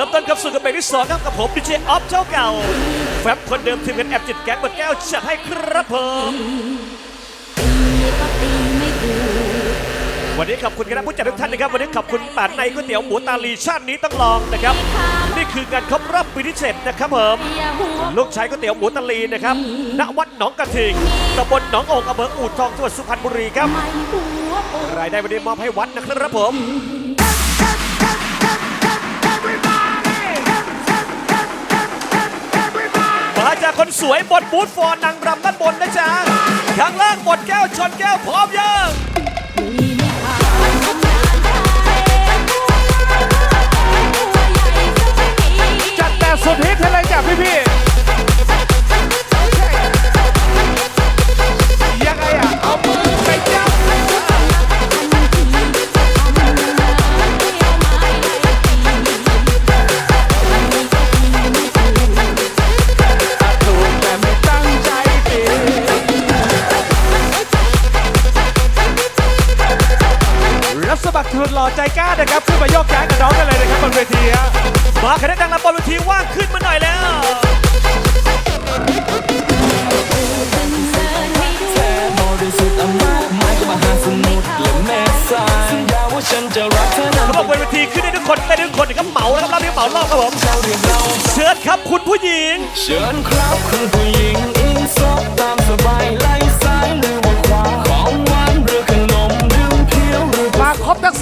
เริ่มต้นกับสู่กับเบรกที่สองครับกับผมดีเจออฟเจ้าเก่าแฟบคนเดิมทีมกันแอบจิตแก๊งบดแก้วจัดให้ครับผมก็ตีไม่ถูกวันนี้ขอบคุณคณะผู้จัดทุกท่านนะครับ วันนี้ขอบคุณป่านในก๋วยเตี๋ยวหมูตาลีชาตินี้ต้องลองนะครับ นี่คืองานครบรอบปีที่เจ็ดนะครับผมลูกชายก๋วยเตี๋ยวหมูตาลีนะครับณวัดหนองกระทิงตำบลหนองโองอำเภออู่ทองจังหวัดสุพรรณบุรีครับรายได้วันนี้มอบให้วัดนะครับผม มาจากคนสวยบทบูธฟอร์นางรำด้านบนนะจ๊ะข้างล่างบทแก้วชนแก้วพร้อมยัง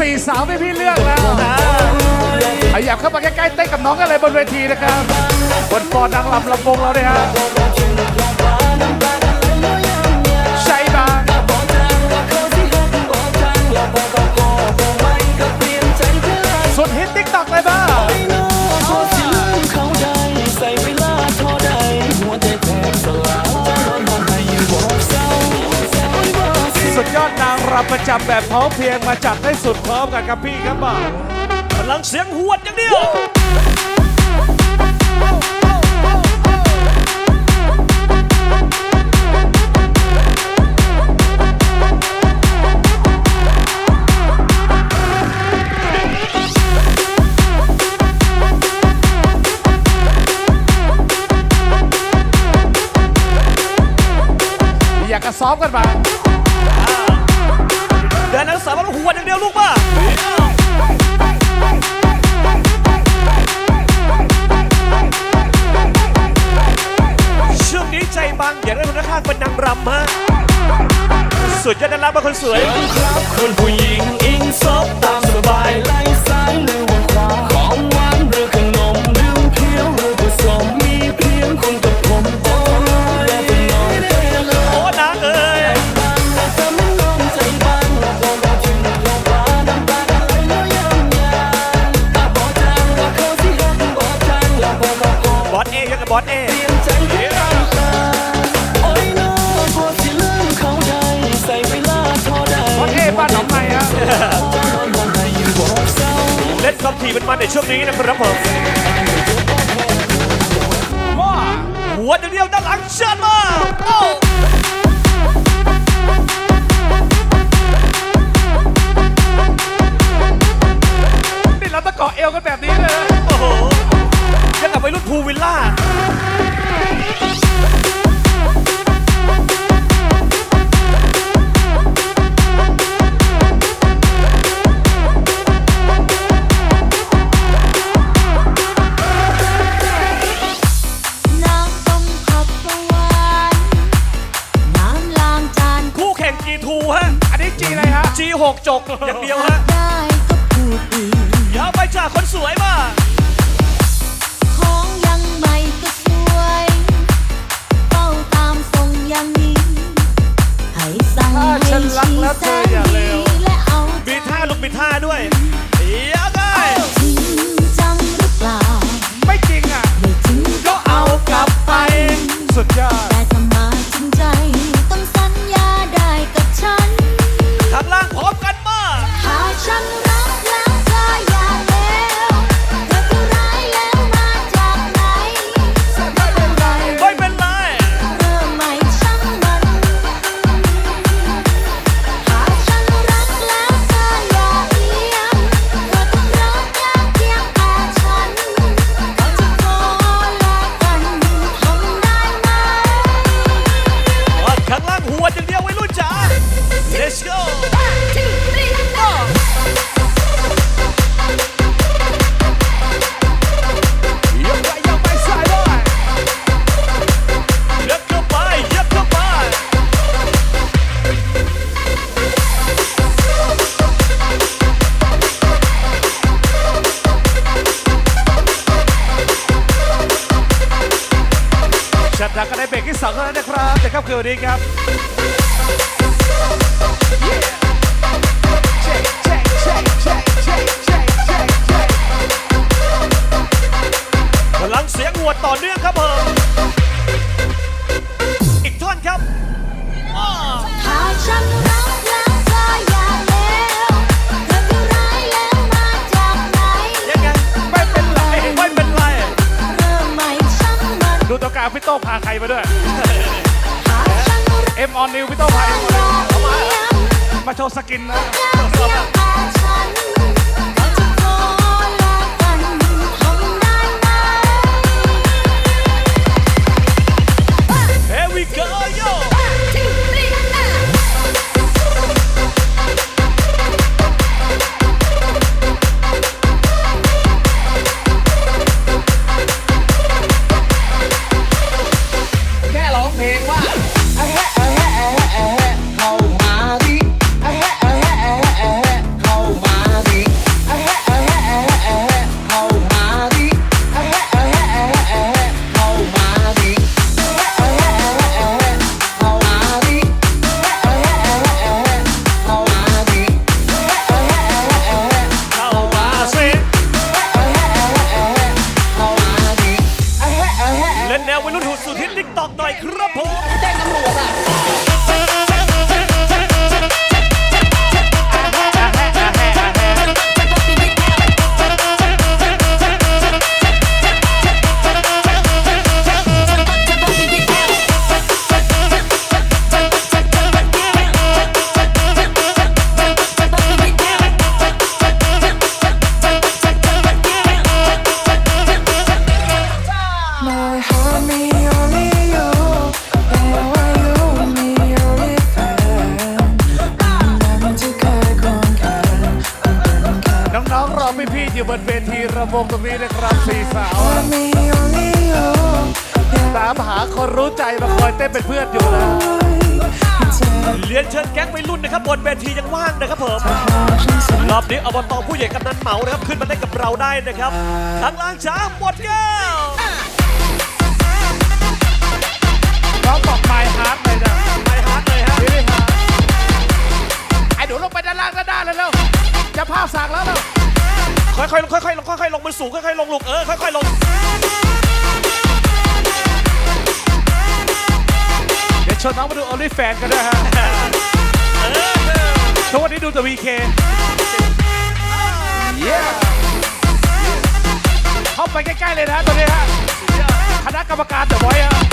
สี่สาวพี่พี่เลือกแล้วขยับเข้ามาใกล้ๆเต้นกับน้องกันเลยบนเวทีนะครับ บนฟอดดังลำลำวงเราเนี่ยฮะ รำประจำแบบพร้อมเพรียงมาจัดให้สุดพร้อมกันครับพี่ครับบ่าวพลังเสียงหวดอย่างเดียวอยากกระซ้อมกันมา สามารถหวอย่างเดียวลูกป่ะช่วงนี้ใจบางอยากได้คนข้างเป็นนางรำฮะสุดยอดนักรักมากคนสวย คนผู้หญิงอิงซบตาม เล่นความถี่มันมาในช่วงนี้นะครับผมว้าหัวอย่างเดียวด้านหลังเชิญมาโอ้ กจกอย่างเดียว ครับคืนวันนี้ครับพลังเสียงหวดต่อเนื่องครับผมอีกท่อนครับถ้าฉันรักแล้วก็อย่าเลวเธอที่ร้ายแล้วมาจากไหนยังไงไม่เป็นไรไม่เป็นไร เริ่มใหม่ช่างมันดูตัวกลางพี่โต้งพาใครมาด้วยถ้า ฉันรักเอ็มออนนิวพี่โต้พายมาโชว์สกินนะ ครับสี่สาว Me only you. ตามหาคนรู้ใจมาคอยเต้นเป็นเพื่อนอยู่นะเรียนเชิญแก๊งวัยรุ่นนะครับบนเวทียังว่างนะครับผมรอบนี้อบตผู้ใหญ่กำนันเหมานะครับขึ้นมาเล่นกับเราได้นะครับทั้งล้างช้างหมดแก้วน้องบอกไมฮาร์ดเลยนะไปฮาร์ดเลยฮะนี่ไม่ฮาร์ดไอ้หนูลงไปด้านล่างด้านๆเลยเร็วจะภาพสั่งแล้วเร็ว ค่อยๆลงค่อยๆลงค่อยๆลงมันสูงค่อยๆลงลูกเออค่อยๆลงเดี๋ยวชวนน้องมาดู Only Fan กันด้วยฮะเออทุกวันนี้ดูแต่ VK เข้าไปใกล้ๆเลยนะตัวนี้ฮะคณะกรรมการเดี๋ยวไว้ฮะ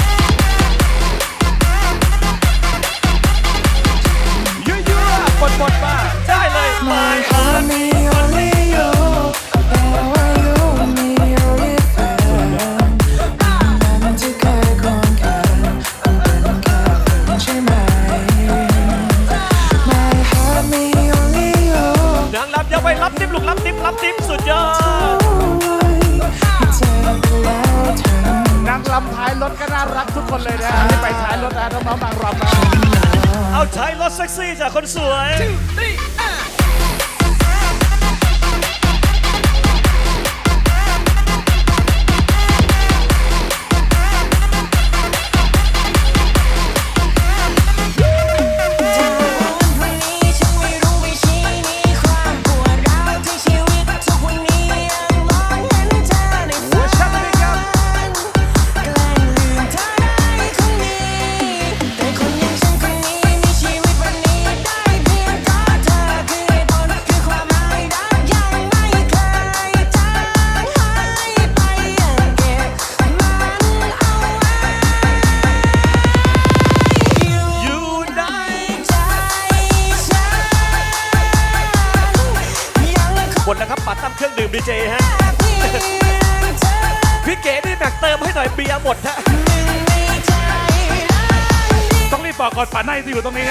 ก่อนป่าในที่อยู่ตรงนี้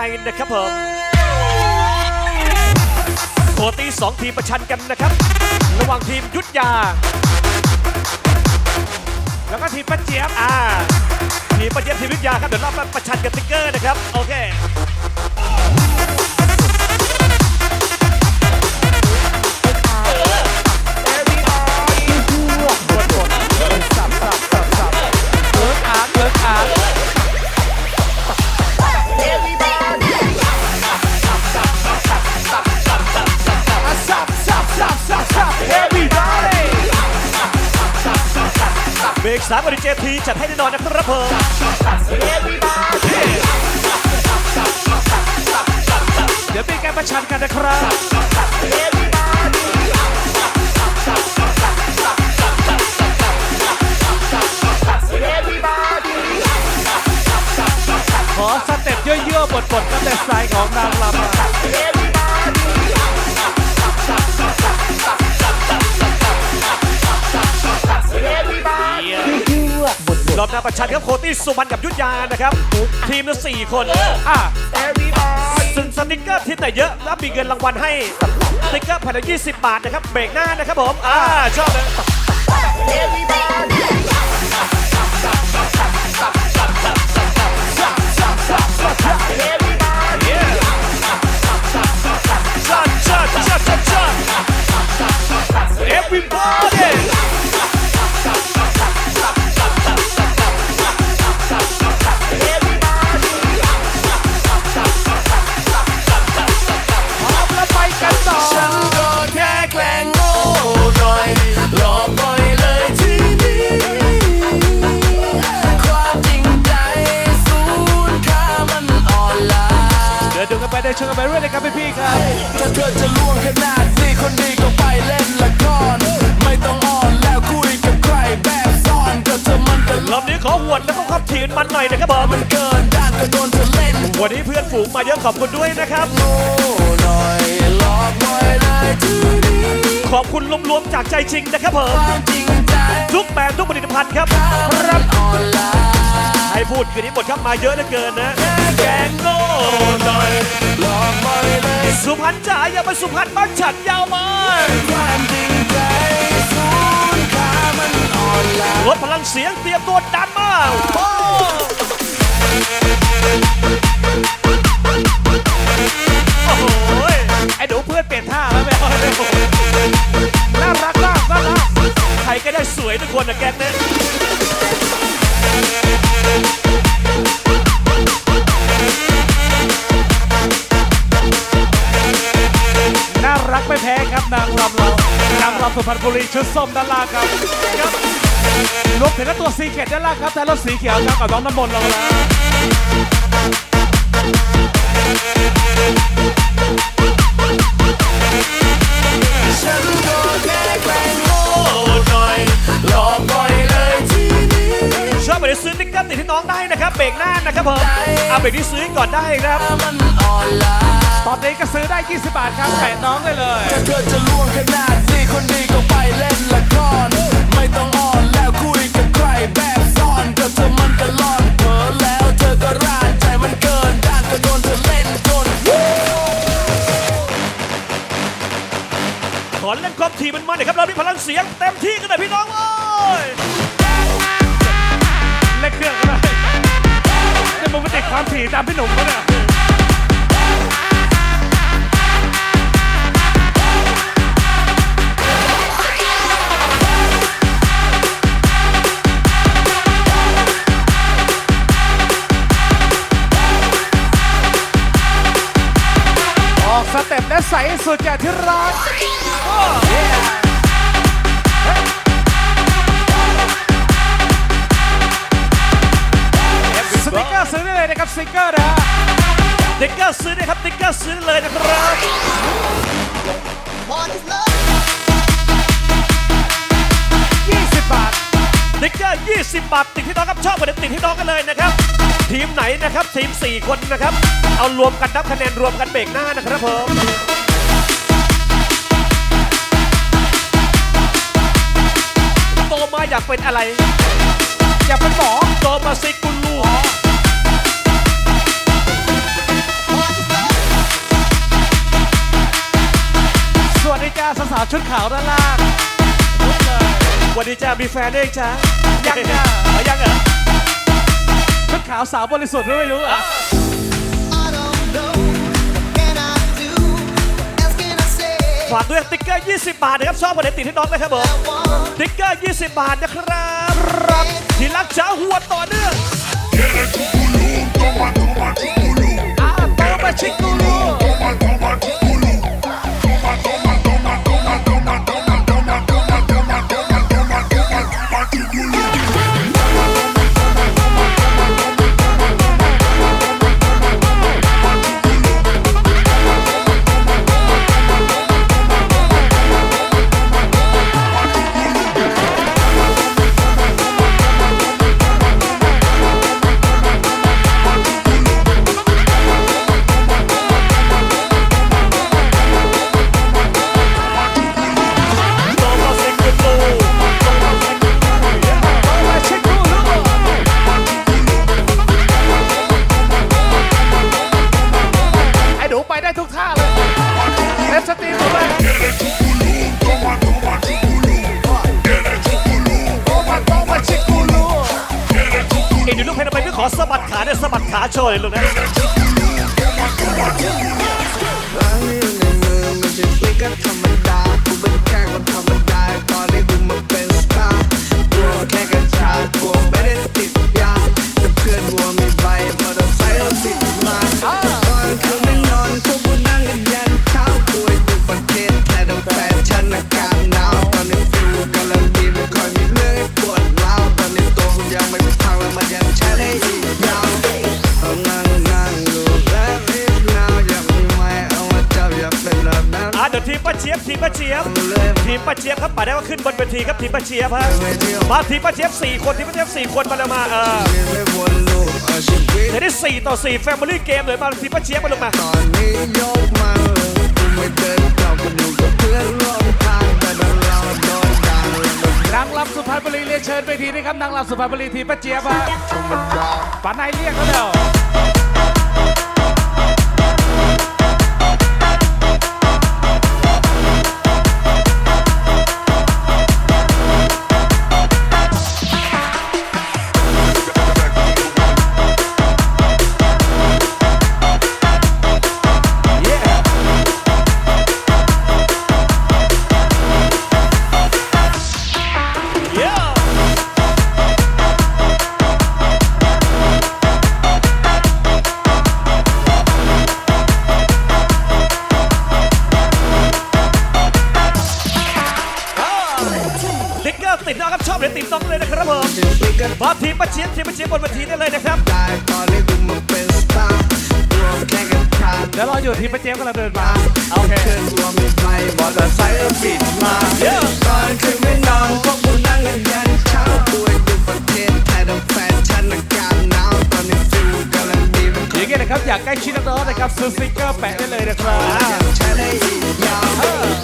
นะเบรกต่อไปนะครับผมโคตีสองทีมประชันกันนะครับ ระหว่างทีมยุทธยา แล้วก็ทีมปัจเจี๊ยบอ่าทีมประเจี๊ยบทีมยุทธยาครับเดี๋ยวเรามาประชันกันติ๊กเกอร์นะครับ โอเค กสามกับดีเจทีจัดให้แน่นอนนะครับผมเดี๋ยวมีการประชันกันนะครับขอสเต็ปเยอะๆบทๆกันแต่สายของนางรำ รอบหน้าประชันครับโคตี้สุพรรณกับยุทธยานะครับ ทีมละสี่คนอะซึ่งสติ๊กเกอร์ทีมไหนเยอะแล้วมีเงินรางวัลให้สติ๊กเกอร์พันละยี่สิบบาทนะครับเบรกหน้านะครับผมอ่าชอบเลย ไปเดินชมกันไปเรื่อยนะครับพี่ๆครับถ้าเธอจะล่วงขนาดนี้คนดีก็ไปเล่นละครไม่ต้องอ่อนแล้วคุยกับใครแบบซ่อนก็เธอมันก็รอบนี้ขอหวดแล้วก็ขับทีมมันหน่อยนะครับผมมันเกินด้านก็โดนเธอเล่นวันนี้เพื่อนฝูงมาเยอะขอบคุณด้วยนะครับโง่หน่อยหลอกบ่อยเลยทีนี้ขอบคุณรวมๆจากใจจริงนะครับผมความจริงใจทุกแบรนด์ทุกผลิตภัณฑ์ครับมันอ่อนล้า ให้พูดคืนนี้หมดครับมาเยอะเหลือเกินนะแกงโง่หน่อยหลอกบ่อยเลยสุพรรณจ๋าอย่ามาสุพรรณบ้านฉันยาวมาความจริงใจสูญค่ามันอ่อนล้าลดพลังเสียงเตรียมตัวดันมาโอ้โอ้โหไอ้หนูเพื่อนเปลี่ยนท่าแล้วไม่น่ารักมากน่ารักใครก็ได้สวยทุกคนนะแกงเนี่ย น่ารักไม่แพ้ครับนางรำเรานางรำสุพรรณบุรีชุดส้มด้านล่างครับครับรวมถึงก็ตัวสีเขียวด้านล่างครับแต่รถสีเขียวครับกับน้องน้ำมนต์เราแล้ว เบรกหน้านะครับผมเอาเบรกที่ซื้อก่อนได้นะครับมันอ่อนล้าตอนนี้ก็ซื้อได้ 20 บาทครับแปะน้องได้เลยถ้าเธอจะล่วงขนาดนี้คนดีก็ไปเล่นละครไม่ต้องอ่อนแล้วคุยกับใครแบบซ่อนก็เธอมันก็ลอนเผลอแล้วเธอก็ร้านใจมันเกินด้านก็โดนเธอเล่นจนขอเล่นความถี่มันมาหน่อยครับเรามีพลังเสียงเต็มที่กันหน่อยพี่น้องโอ้ย มึงไปติดความถี่ตามพี่หนุ่มเขาเนี่ยออกสเต็ปและใสสุดจากที่รัก เกอร์ซื้อได้เลยนะครับสติกเกอร์นะฮะติ๊กเกอร์ซื้อนะครับติ๊กเกอร์ซื้อเลยนะครับ20 บาทติ๊กเกอร์20 บาท ติดที่น้องครับชอบกันเดี๋ยวติดที่น้องกันเลยนะครับ ทีมไหนนะครับทีม 4 คนนะครับ เอารวมกันนับคะแนนรวมกันเบรกหน้านะครับผมโตมาอยากเป็นอะไร อยากเป็นหมอโตมาสิคุณลู สาวๆชุดขาวด้านล่างลุกเลยวันนี้จะมีแฟนด้วยจ้ายังจ้ะเอายังเหรอชุดขาวสาวบริสุทธิ์ด้วยไม่รู้อะ I don't know what can I do what else can I say ฝากด้วยสติ๊กเกอร์ 20 บาทนะครับชอบคนไหนติดให้น้องนะครับผมสติ๊กเกอร์ 20 บาทนะครับรับที่รักจ้าหัวต่อเนื่องอะโตมาชิกูรู ทีครับทีมป้าเจี๊ยบฮะมาทีมป้าเจี๊ยบสี่คนทีมป้าเจี๊ยบสี่คนมาแล้วมาเออไม่วนลูกเอาชีวิตเดี๋ยวได้สี่ต่อสี่แฟมิลี่เกมเลยมาทีมป้าเจี๊ยบมาลงมาตอนนี้ยกมาเลยกูไม่เดินกลับกันอยู่กับเพื่อนร่วมทางแต่โดนเราโดนดังเลยนางรำสุพรรณบุรีเรียนเชิญไปทีนี้ครับนางรำสุพรรณบุรีทีป้าเจี๊ยบฮะธรรมดาป๋านายเรียกเขาแล้ว บินมาตอนคืนไม่นอนพวกกูนั่งกันยันเช้ากูไปดูประเทศไทยดูแฟชั่นอากาศหนาวตอนนี้ฟิวกำลังดีมันอย่างเงี้ยนะครับอยากใกล้ชิดน้องๆนะครับซื้อสติ๊กเกอร์แปะได้เลยนะครับ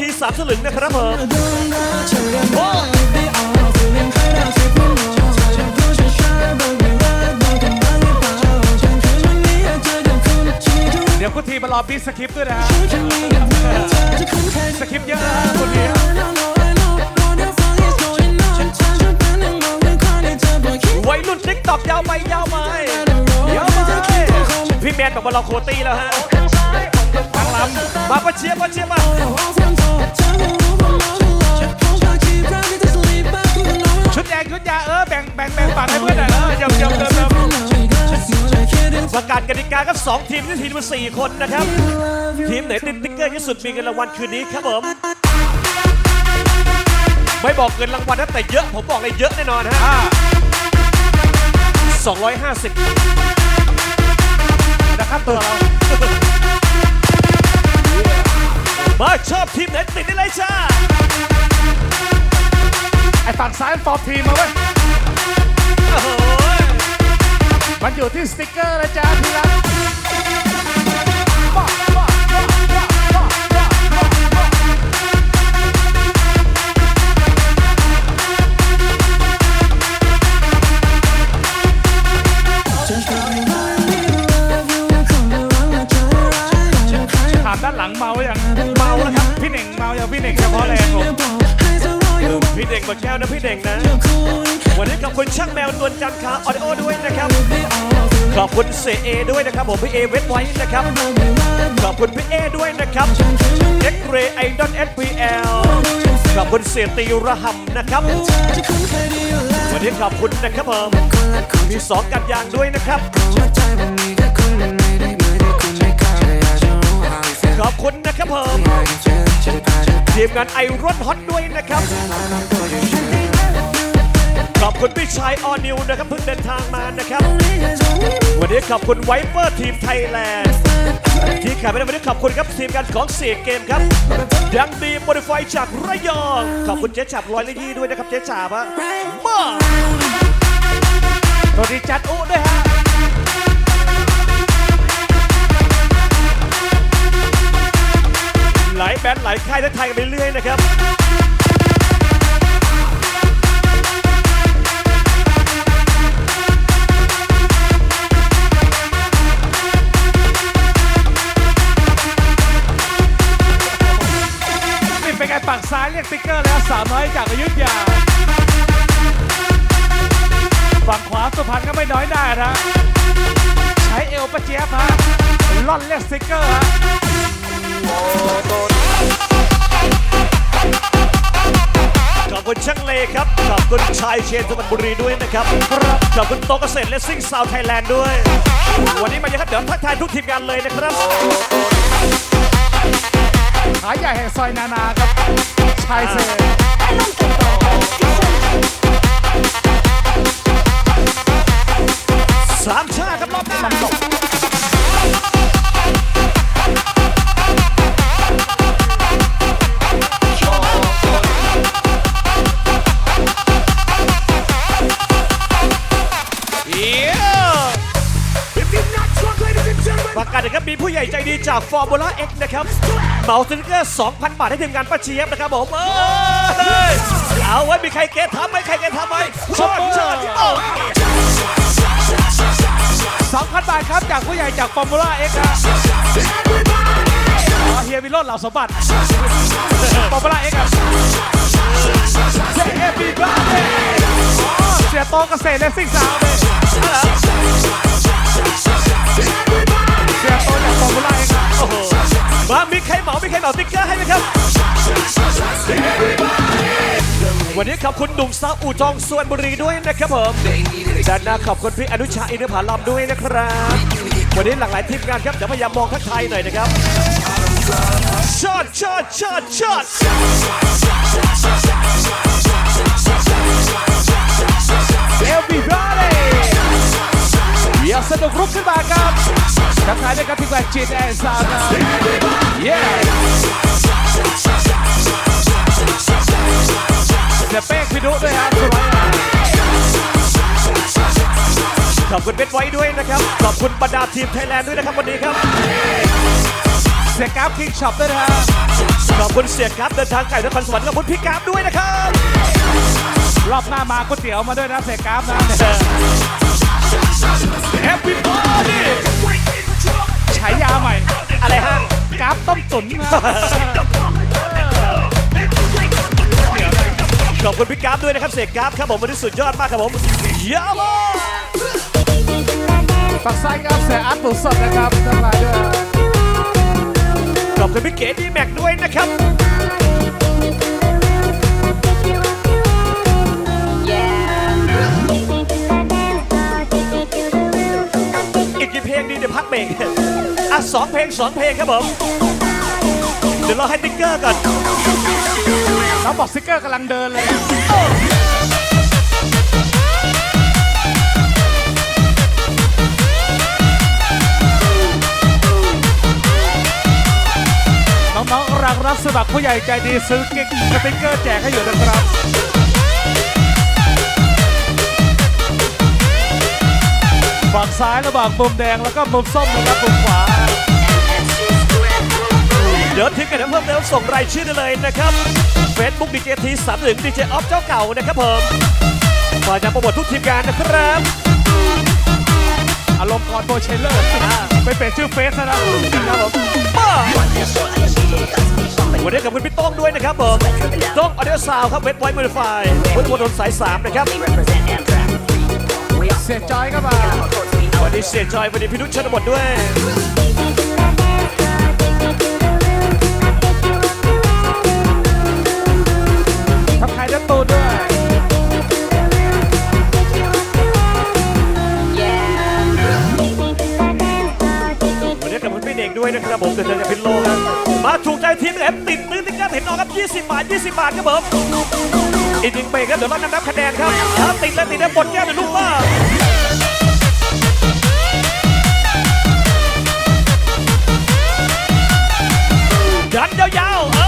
ทีสามสลึงนะครับผมโอ้เดี๋ยวคุณทีมารอบีสคริปต์ด้วยนะฮะสคริปต์เยอะนะคนนี้วัยรุ่นติ๊กตอกยาวไปยาวไปยาวไปพี่แมนบอกว่าเราโคตี้แล้วฮะทางลำมาป้าเจี๊ยบป้าเจี๊ยบมา ประกาศกติกาครับสองทีมที่ทีมละสี่คนนะครับ ทีมไหนติดติ๊กเกอร์ที่สุดมีเงินรางวัลคืนนี้ครับผมไม่บอกเงินรางวัลนะแต่เยอะผมบอกเลยเยอะแน่นอนฮะอ่า250นะครับตัวเรามาชอบทีมไหนติดได้เลยจ้าไอ้ฝั่งซ้ายฟอร์มทีมมาเว้ยโอ้โหมัน อยู่ที่สติกเกอร์นะจ๊ะที่รัก คุณเสเอด้วยนะครับผมพี่เอเวทไว้นะครับ ขอบคุณพี่เอด้วยนะครับเอ็กเรย์ไอดอนเอสพีเอลขอบคุณเสียตีระหำนะครับวันนี้ขอบคุณนะครับผมมีสองกันยางด้วยนะครับขอบคุณนะครับผมทีมงานไอรอนฮอตด้วยนะครับขอบ คุณพี่ชายออนิวนะครับเพิ่งเดินทางมานะครับ วันนี้ขอบคุณไวเปอร์ทีมไทยแลนด์ที่ขาดไม่ได้วันนี้ขอบคุณครับทีมงานของเสียเกมครับยังดีโมดิฟายจากระยอง ขอบคุณเจ๊จับร้อยละยี่ด้วยนะครับเจ๊จ่าบะมาสวัสดีจัดอุด้วยฮะหลายแบนด์หลายค่ายทั้งไทยกันไปเรื่อยนะครับ ฝั่งซ้ายเรียกติ๊กเกอร์แล้วสาวน้อยจากอยุธยา ฝั่งขวาสุพรรณก็ไม่น้อยหน้านะใช้เอวประเจี๊ยบฮะล่อนเรียกติ๊กเกอร์ฮะขอบคุณช่างเลครับ ขอบคุณชายเชนสุพรรณบุรีด้วยนะครับ ขอบคุณโตเกษตรและซิ่งซาวไทยแลนด์ด้วย วันนี้มาเยอะครับ เดี๋ยวทักทายทุกทีมงานเลยนะครับ ขายใหญ่แห่งซอยนานาครับ ชายเซสามชาติครับรอบหน้าาศนะครับมีผู้ใหญ่ใจดีจากฟอร์มูล่าเอ็กนะครับเหมาสติกเกอร์2,000 บาทให้ทีมงานป้าเจี๊ยบนะครับผมเอ้ยเอาไว้มีใครเกทำไหมใครเกทำไหมชดชดโอ้2,000บาทครับจากผู้ใหญ่จากฟอร์มูล่าเอ็กซ์เฮียวิโรจน์เหล่าสมบัติฟอร์มูล่าเอ็กซ์ครับเซเอฟีบ้าเลยเสียโตเกษตรและซิ่งสาวเลย เสียโตจากฟอร์มูล่าเอ็กซ์ครับโอ้โหมามีใครเหมามีใครเหมาติ๊กเกอร์ให้ไหมครับ วันนี้ขอบคุณหนุ่มสาวอู่ทองส่วนบุรีด้วยนะครับผมด้านหน้าขอบคุณพี่อนุชาอินทผลัมด้วยนะครับ วันนี้หลากหลายทีมงานครับเดี๋ยวพยายามมองทักทายหน่อยนะครับช็อตช็อตช็อตช็อตเอลบีบ้าเลยอย่าสนุกรุกขึ้นมาครับ ทักทายด้วยครับทีมงานจีนแอนซาวครับเย้เสียเป้งพี่ดุด้วยครับสวยขอบคุณเบสไว้ด้วยนะครับ ขอบคุณบรรดาทีมไทยแลนด์ด้วยนะครับวันนี้ครับ เสียกราฟคิงช็อปด้วยนะฮะขอบคุณเสียกราฟเดินทางไกลนครสวรรค์ขอบคุณพี่กราฟด้วยนะครับ รอบหน้ามาก๋วยเตี๋ยวมาด้วยนะเสียกราฟนะ Everybody ฉายาใหม่อะไรฮะกราฟต้มตุ๋นนะขอบคุณพี่กราฟด้วยนะครับเสียกราฟครับผมวันนี้สุดยอดมากครับผมเยอะมากฝั่งซ้ายครับเสียอาร์ตหมูสดนะครับทั้งหลายด้วยขอบคุณพี่เก๋ดีแม็กด้วยนะครับ อีกกี่เพลงดีเดี๋ยวพักเบรก อะสองเพลงสองเพลงครับผม เดี๋ยวเราให้ติ๊กเกอร์ก่อนน้องบอกสติกเกอร์กำลังเดินเลยน้องๆรักรับสมัครผู้ใหญ่ใจดีซื้อกิ๊กสติกเกอร์แจกให้อยู่นะครับฝั่งซ้ายระหว่างมุมแดงแล้วก็มุมส้มนะครับมุมขวา ดี๋ยวทิ้งกันนะเพิ่มเติมส่งรายชื่อได้เลยนะครับ Facebook ดีเจทีสามหนึ่งดีเจออฟเจ้าเก่านะครับผมมาจะโปรโมททุกทีมงานนะครับอารมณ์ก่อนโบเชลเลอร์ไปเปลี่ยนชื่อเฟซซะนะครับผมมาวันนี้กับคุณพี่โต้องด้วยนะครับผมโต้องออเดอร์ซาวครับเวทไวท์มูลไฟบนถนนสาย3นะครับเสียจอยก็มาวันนี้เสียจอยวันนี้พี่นุชชนบทด้วย ตูนด้วย วันนี้กับคุณพี่เด็กด้วยนะครับผมเดินทางจากพิษโลกครับมาถูกใจทีมเอฟติดตื้นติดกันเห็นน้องครับ 20 บาท 20 บาทครับผมอีกหนึ่งเบรกครับเดี๋ยวเรานับคะแนนครับถ้าติดแล้วติดแล้วบดแก้วเป็นลูกบ้าดันยาวๆ